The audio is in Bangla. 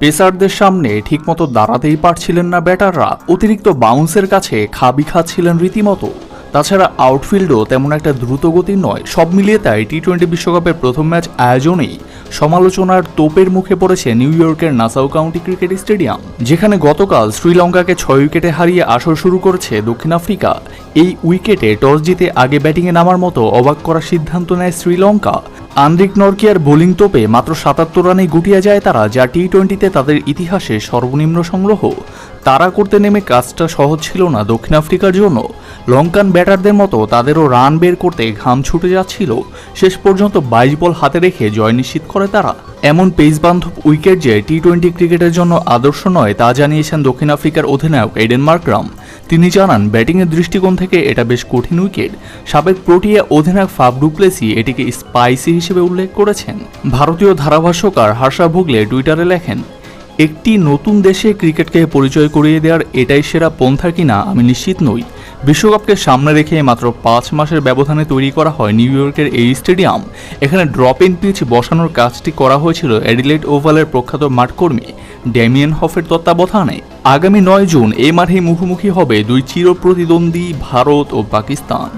পেসারদের সামনে ঠিকমতো দাঁড়াতেই পারছিলেন না ব্যাটাররা। অতিরিক্ত বাউন্সের কাছে খাবি খাচ্ছিলেন রীতিমতো। তাছাড়া আউটফিল্ডও তেমন একটা দ্রুতগতির নয়। সব মিলিয়ে তাই টি টোয়েন্টি বিশ্বকাপের প্রথম ম্যাচ আয়োজনেই সমালোচনার তোপের মুখে পড়েছে নিউ ইয়র্কের নাসাউ কাউন্টি ক্রিকেট স্টেডিয়াম, যেখানে গতকাল শ্রীলঙ্কাকে ছয় উইকেটে হারিয়ে আসর শুরু করেছে দক্ষিণ আফ্রিকা। এই উইকেটে টস জিতে আগে ব্যাটিংয়ে নামার মতো অবাক করার সিদ্ধান্ত নেয় শ্রীলঙ্কা। আন্দ্রিক নরকিয়ার বোলিং তোপে মাত্র সাতাত্তর রানে গুটিয়ে যায় তারা, যা টি টোয়েন্টিতে তাদের ইতিহাসে সর্বনিম্ন সংগ্রহ। তারা করতে নেমে কাজটা সহজ ছিল না দক্ষিণ আফ্রিকার জন্য। লঙ্কান ব্যাটারদের মতো তাদেরও রান বের করতে ঘাম ছুটে যাচ্ছিল। শেষ পর্যন্ত বাইশ বল হাতে রেখে জয় নিশ্চিত করে তারা। এমন পেস বান্ধব উইকেট যে টি টোয়েন্টি ক্রিকেটের জন্য আদর্শ নয়, তা জানিয়েছেন দক্ষিণ আফ্রিকার অধিনায়ক এডেন মার্করাম তিনি জানান, ব্যাটিংয়ের দৃষ্টিকোণ থেকে এটা বেশ কঠিন উইকেট। সাবেক প্রোটিয়া অধিনায়ক ফাব ডুপ্লেসি এটিকে স্পাইসি হিসেবে উল্লেখ করেছেন। ভারতীয় ধারাভাষ্যকার হার্ষা ভুগলে টুইটারে লেখেন, একটি নতুন দেশে ক্রিকেটকে পরিচয় করিয়ে দেওয়ার এটাই সেরা পন্থা কিনা আমি নিশ্চিত নই। বিশ্বকাপকে সামনে রেখে মাত্র পাঁচ মাসের ব্যবধানে তৈরি করা হয় নিউ ইয়র্কের এই স্টেডিয়াম। এখানে ড্রপ ইন পিচ বসানোর কাজটি করা হয়েছিল অ্যাডিলেট ওভালের প্রখ্যাত মাঠকর্মী ড্যামিয়ান হফের তত্ত্বাবধানে। আগামী নয় জুন এই মাঠে মুখোমুখি হবে দুই চির প্রতিদ্বন্দ্বী ভারত ও পাকিস্তান।